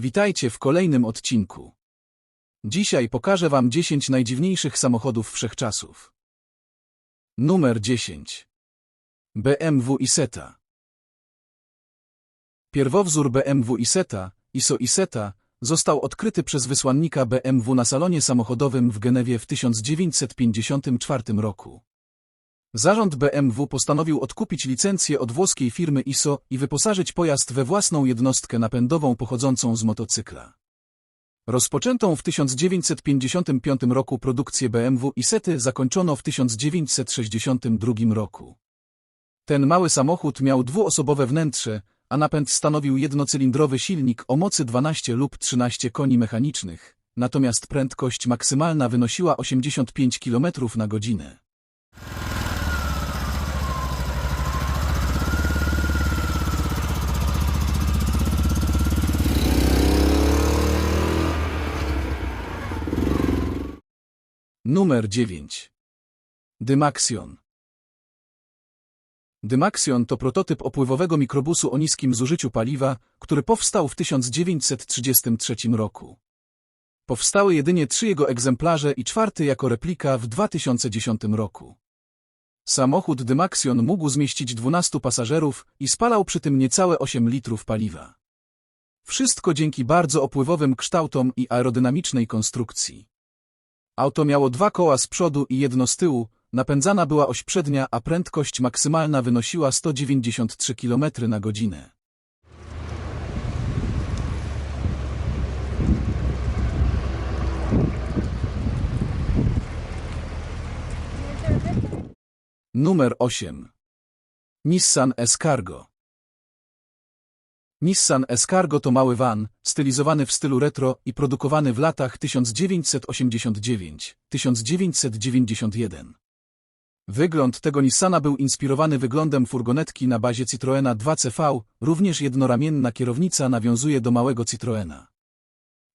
Witajcie w kolejnym odcinku. Dzisiaj pokażę Wam 10 najdziwniejszych samochodów wszechczasów. Numer 10. BMW Isetta. Pierwowzór BMW Isetta, ISO Isetta, został odkryty przez wysłannika BMW na salonie samochodowym w Genewie w 1954 roku. Zarząd BMW postanowił odkupić licencję od włoskiej firmy ISO i wyposażyć pojazd we własną jednostkę napędową pochodzącą z motocykla. Rozpoczętą w 1955 roku produkcję BMW Isety zakończono w 1962 roku. Ten mały samochód miał dwuosobowe wnętrze, a napęd stanowił jednocylindrowy silnik o mocy 12 lub 13 koni mechanicznych, natomiast prędkość maksymalna wynosiła 85 km na godzinę. Numer 9. Dymaxion. Dymaxion to prototyp opływowego mikrobusu o niskim zużyciu paliwa, który powstał w 1933 roku. Powstały jedynie trzy jego egzemplarze i czwarty jako replika w 2010 roku. Samochód Dymaxion mógł zmieścić 12 pasażerów i spalał przy tym niecałe 8 litrów paliwa. Wszystko dzięki bardzo opływowym kształtom i aerodynamicznej konstrukcji. Auto miało dwa koła z przodu i jedno z tyłu, napędzana była oś przednia, a prędkość maksymalna wynosiła 193 km na godzinę. Numer 8. Nissan S-Cargo. Nissan S-Cargo to mały van, stylizowany w stylu retro i produkowany w latach 1989-1991. Wygląd tego Nissana był inspirowany wyglądem furgonetki na bazie Citroena 2CV, również jednoramienna kierownica nawiązuje do małego Citroena.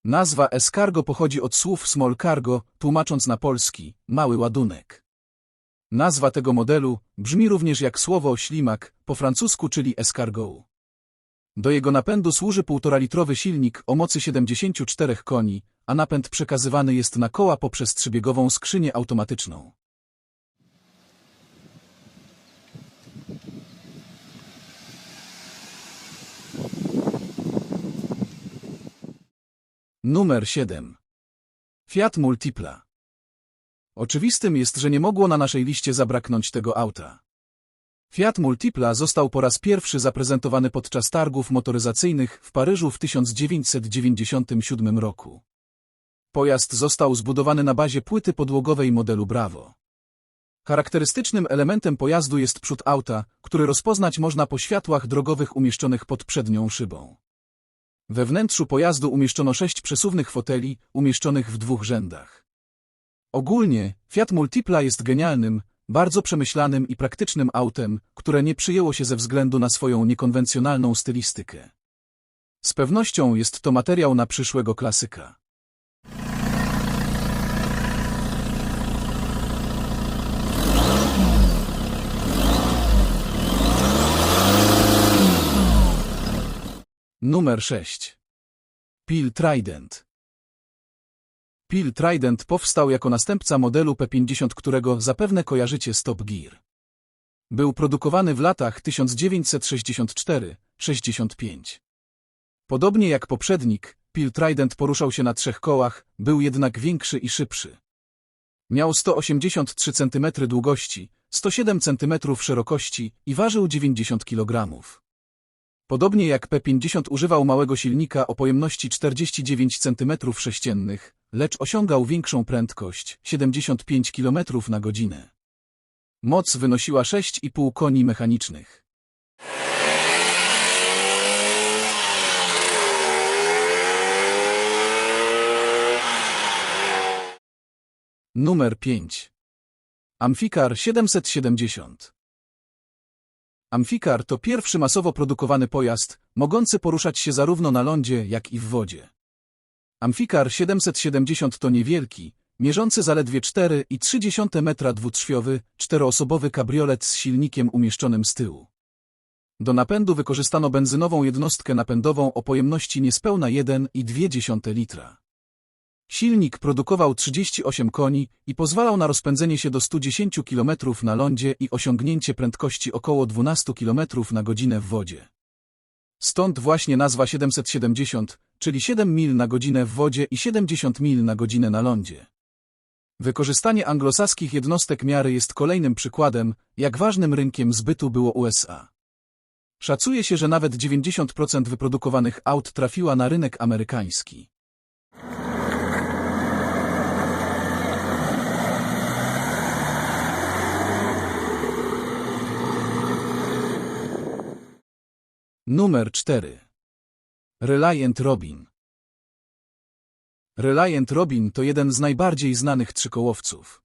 Nazwa S-Cargo pochodzi od słów small cargo, tłumacząc na polski, mały ładunek. Nazwa tego modelu brzmi również jak słowo ślimak, po francusku czyli escargot. Do jego napędu służy 1,5-litrowy silnik o mocy 74 koni, a napęd przekazywany jest na koła poprzez trzybiegową skrzynię automatyczną. Numer 7. Fiat Multipla. Oczywistym jest, że nie mogło na naszej liście zabraknąć tego auta. Fiat Multipla został po raz pierwszy zaprezentowany podczas targów motoryzacyjnych w Paryżu w 1997 roku. Pojazd został zbudowany na bazie płyty podłogowej modelu Bravo. Charakterystycznym elementem pojazdu jest przód auta, który rozpoznać można po światłach drogowych umieszczonych pod przednią szybą. We wnętrzu pojazdu umieszczono sześć przesuwnych foteli, umieszczonych w dwóch rzędach. Ogólnie Fiat Multipla jest genialnym, bardzo przemyślanym i praktycznym autem, które nie przyjęło się ze względu na swoją niekonwencjonalną stylistykę. Z pewnością jest to materiał na przyszłego klasyka. Numer 6. Pil Trident. Pil Trident powstał jako następca modelu P50, którego zapewne kojarzycie z Top Gear. Był produkowany w latach 1964-65. Podobnie jak poprzednik, Pil Trident poruszał się na trzech kołach, był jednak większy i szybszy. Miał 183 cm długości, 107 cm szerokości i ważył 90 kg. Podobnie jak P50 używał małego silnika o pojemności 49 cm3, lecz osiągał większą prędkość 75 km na godzinę. Moc wynosiła 6,5 koni mechanicznych. Numer 5. Amfikar 770 Amfikar to pierwszy masowo produkowany pojazd, mogący poruszać się zarówno na lądzie, jak i w wodzie. Amfikar 770 to niewielki, mierzący zaledwie 4,3 metra dwutrzwiowy, czteroosobowy kabriolet z silnikiem umieszczonym z tyłu. Do napędu wykorzystano benzynową jednostkę napędową o pojemności niespełna 1,2 litra. Silnik produkował 38 koni i pozwalał na rozpędzenie się do 110 km na lądzie i osiągnięcie prędkości około 12 km na godzinę w wodzie. Stąd właśnie nazwa 770, czyli 7 mil na godzinę w wodzie i 70 mil na godzinę na lądzie. Wykorzystanie anglosaskich jednostek miary jest kolejnym przykładem, jak ważnym rynkiem zbytu było USA. Szacuje się, że nawet 90% wyprodukowanych aut trafiła na rynek amerykański. Numer 4. Reliant Robin Reliant Robin to jeden z najbardziej znanych trzykołowców.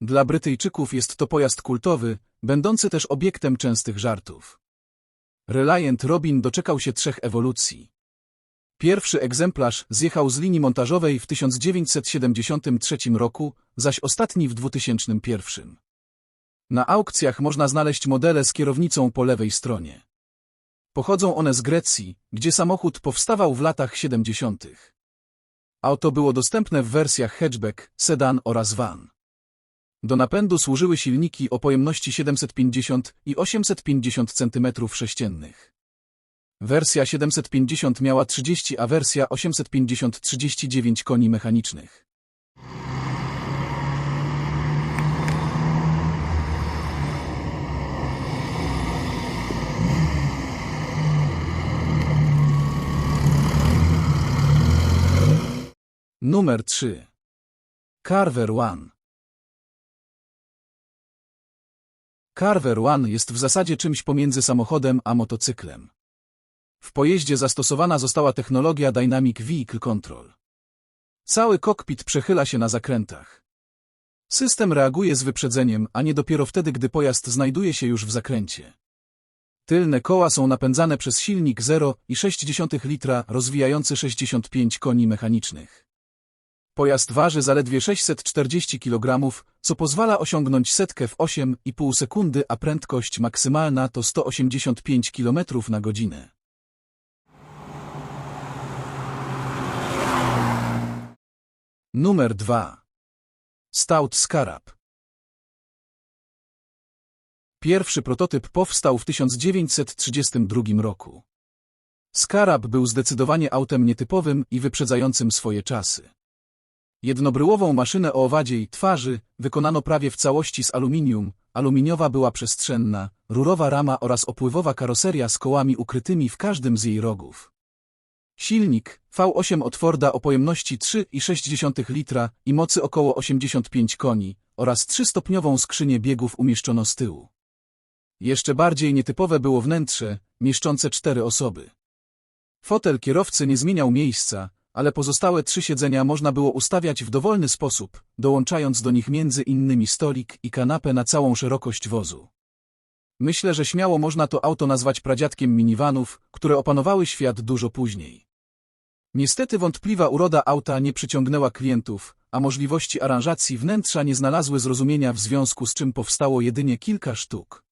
Dla Brytyjczyków jest to pojazd kultowy, będący też obiektem częstych żartów. Reliant Robin doczekał się trzech ewolucji. Pierwszy egzemplarz zjechał z linii montażowej w 1973 roku, zaś ostatni w 2001. Na aukcjach można znaleźć modele z kierownicą po lewej stronie. Pochodzą one z Grecji, gdzie samochód powstawał w latach 70. Auto było dostępne w wersjach hatchback, sedan oraz van. Do napędu służyły silniki o pojemności 750 i 850 cm3. Wersja 750 miała 30, a wersja 850 39 koni mechanicznych. Numer 3. Carver One. Carver One jest w zasadzie czymś pomiędzy samochodem a motocyklem. W pojeździe zastosowana została technologia Dynamic Vehicle Control. Cały kokpit przechyla się na zakrętach. System reaguje z wyprzedzeniem, a nie dopiero wtedy, gdy pojazd znajduje się już w zakręcie. Tylne koła są napędzane przez silnik 0,6 litra rozwijający 65 koni mechanicznych. Pojazd waży zaledwie 640 kg, co pozwala osiągnąć setkę w 8,5 sekundy, a prędkość maksymalna to 185 km na godzinę. Numer 2. Stout Scarab. Pierwszy prototyp powstał w 1932 roku. Scarab był zdecydowanie autem nietypowym i wyprzedzającym swoje czasy. Jednobryłową maszynę o owadziej twarzy wykonano prawie w całości z aluminium, aluminiowa była przestrzenna, rurowa rama oraz opływowa karoseria z kołami ukrytymi w każdym z jej rogów. Silnik V8 od Forda o pojemności 3,6 litra i mocy około 85 koni oraz trzystopniową skrzynię biegów umieszczono z tyłu. Jeszcze bardziej nietypowe było wnętrze, mieszczące cztery osoby. Fotel kierowcy nie zmieniał miejsca, ale pozostałe trzy siedzenia można było ustawiać w dowolny sposób, dołączając do nich między innymi stolik i kanapę na całą szerokość wozu. Myślę, że śmiało można to auto nazwać pradziadkiem minivanów, które opanowały świat dużo później. Niestety wątpliwa uroda auta nie przyciągnęła klientów, a możliwości aranżacji wnętrza nie znalazły zrozumienia w związku z czym powstało jedynie kilka sztuk.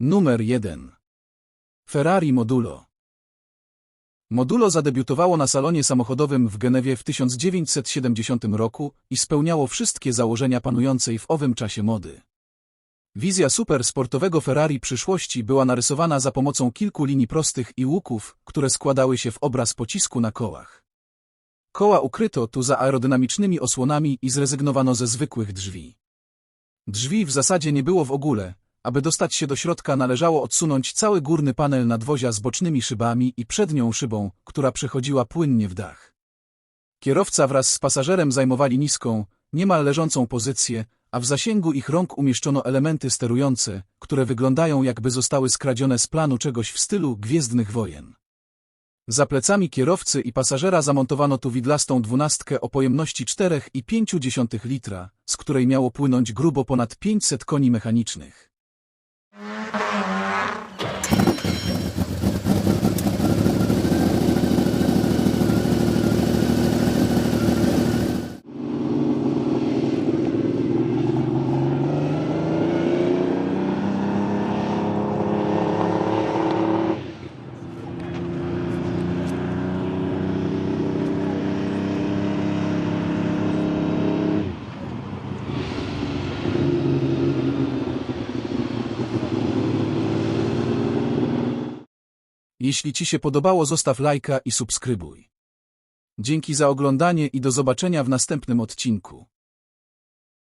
Numer 1. Ferrari Modulo. Modulo zadebiutowało na salonie samochodowym w Genewie w 1970 roku i spełniało wszystkie założenia panującej w owym czasie mody. Wizja supersportowego Ferrari przyszłości była narysowana za pomocą kilku linii prostych i łuków, które składały się w obraz pocisku na kołach. Koła ukryto tu za aerodynamicznymi osłonami i zrezygnowano ze zwykłych drzwi. Drzwi w zasadzie nie było w ogóle, aby dostać się do środka należało odsunąć cały górny panel nadwozia z bocznymi szybami i przednią szybą, która przechodziła płynnie w dach. Kierowca wraz z pasażerem zajmowali niską, niemal leżącą pozycję, a w zasięgu ich rąk umieszczono elementy sterujące, które wyglądają jakby zostały skradzione z planu czegoś w stylu Gwiezdnych Wojen. Za plecami kierowcy i pasażera zamontowano tu widlastą dwunastkę o pojemności 4,5 litra, z której miało płynąć grubo ponad 500 koni mechanicznych. Thank you. Jeśli Ci się podobało, zostaw lajka i subskrybuj. Dzięki za oglądanie i do zobaczenia w następnym odcinku.